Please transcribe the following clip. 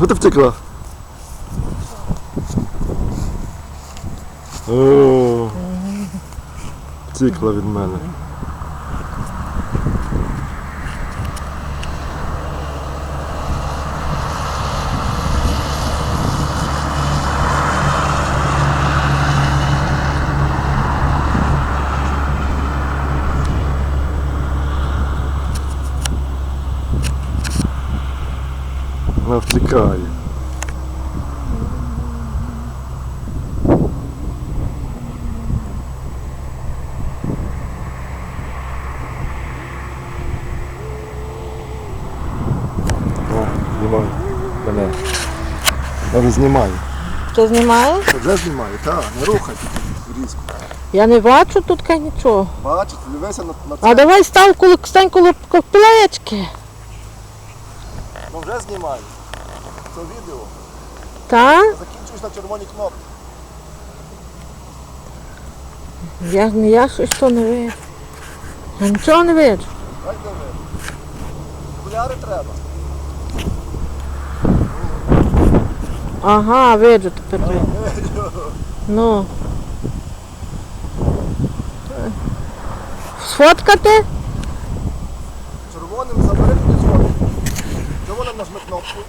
Що втекла? О, втекла від мене. Вона втікає. О, знімаю. Мене. Я знімаю. Хто знімає? Вже знімаю, так, не рухай різко. Я не бачу тут ка нічого. Бачиш, дивися на, на А давай став коло стань коло коло плечки. Ну вже знімаю. Це відео. Та? Закінчуєш на червоній кнопці. Я, я щось то не виджу. Я нічого не виджу. Дай диви. Окуляри треба. Ага, виджу тепер. виджу. Ну. Сфоткати? Червоним забери телефон. Чому вона нажме кнопку?